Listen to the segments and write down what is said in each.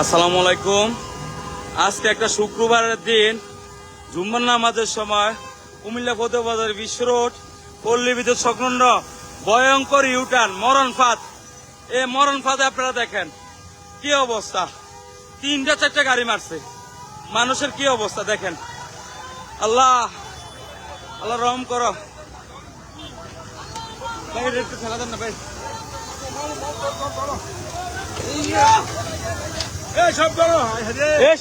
আসসালামু আলাইকুম। আজকে একটা শুক্রবারের দিন, জুম্মার নামাজের সময় কুমিল্লা ফতেবাজার বিশ্ব রোড পল্লী বিদ্যুৎ সংলগ্ন ভয়ঙ্কর ইউটার্ন মরণ ফাঁদ। এ মরণ ফাঁদে আপনারা দেখেন, কি অবস্থা? তিনটা চারটা গাড়ি মারছে। মানুষের কি অবস্থা দেখেন? আল্লাহ আল্লাহ রহম করো। একটু দেন না, ভাই।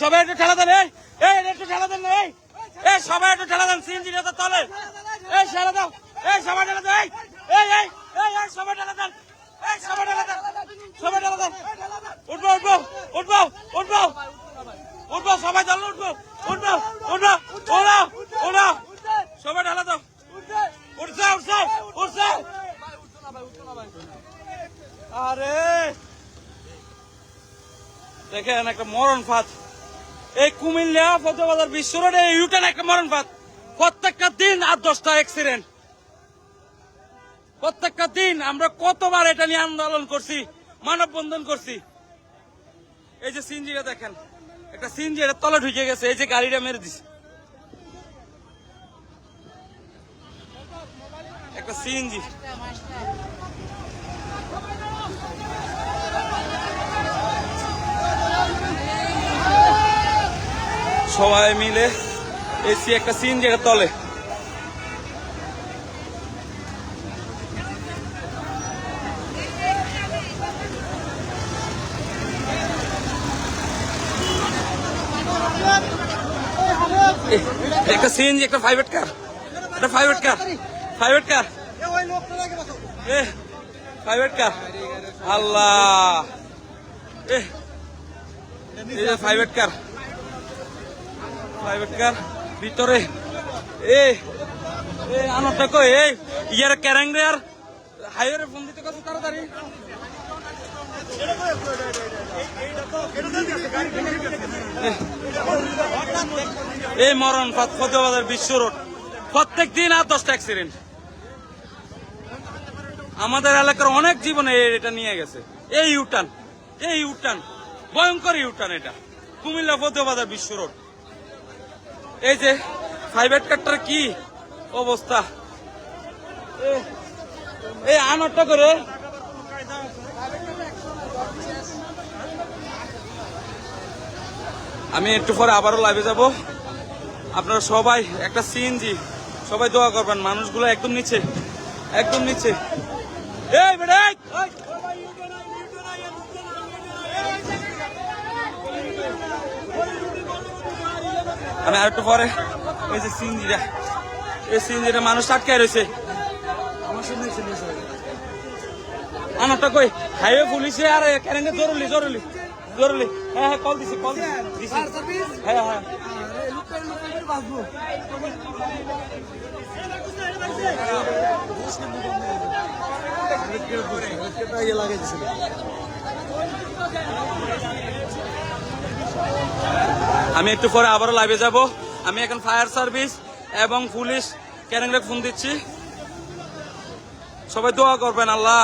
সবাই একটু ঠেলা দেন, এই একটু ঠেলা দেন এই এই, সবাই একটু ঠেলা দেন, সিএনজি তো তলে। এই ঠেলা দাও সবাই ঠেলা দেন এই এই সবাই ঠেলা দেন সবাই ঠেলা সবাই ঠেলা দেন। উঠবো উঠবো উঠবো উঠবো সবাই চলো উঠবো উঠবো উঠবো, উঠো উঠো, সবাই ঠেলা দাও। উঠছে উঠছে উঠছে। আরে! দেখেন একটা মরণ ফাঁদ। এই কুমিল্লা ফতেবাজার বিশ্ব রোডে এই ইউটার্ন একটা মরণ ফাঁদ। প্রত্যেকটা দিন আর দশটা অ্যাক্সিডেন্ট প্রত্যেকটা দিন আমরা কতবার এটা নিয়ে আন্দোলন করছি, মানববন্ধন করছি। এই যে সিনজিটা দেখেন, একটা সিনজি এটা তলে ঢুকে গেছে, এই যে গাড়িটা মেরে দিছে। একটা সিএনজি। সবাই মিলে এসি একটা সিন যেটা তলে। একটা সিএনজি একটা প্রাইভেট কার একটা private car private car private car আল্লাহ। এ প্রাইভেট কার প্রাইভেট কার ভিতরে। এ এ আনন্দটা কই এই ইয়ার রে আর ফোন দিতে কত তাড়াতাড়ি। এই মরণ ফতেবাজার বিশ্ব রোড প্রত্যেক দিন আর দশটা অ্যাক্সিডেন্ট আমাদের এলাকার অনেক জীবনে এটা নিয়ে গেছে। এই ইউটার্ন এই ইউটার্ন ভয়ঙ্কর ইউটান এটা। কুমিল্লা ফতেবাজার বিশ্ব রোড এই যে প্রাইভেট কারটার কি অবস্থা? এই আনারটা করে। আমি একটু পরে আবারও লাইভে যাব। আপনারা সবাই একটা সিএনজি সবাই দোয়া করবেন, মানুষগুলো একদম নিচে একদম নিচে। এই! আমি আর একটু পরে এই যে সিএনজিটা এই সিএনজিটা মানুষ আটকে রয়েছে। আমারটা কই? হাইওয়ে পুলিশে আর কেন জরুরি জরুরি জরুরি। হ্যাঁ হ্যাঁ কল দিছি কল দিছি হ্যাঁ হ্যাঁ। আমি একটু পরে আবারও লাইভে যাব। আমি এখন ফায়ার সার্ভিস এবং পুলিশ কেন ফোন দিচ্ছি। সবাই দোয়া করবেন, আল্লাহ।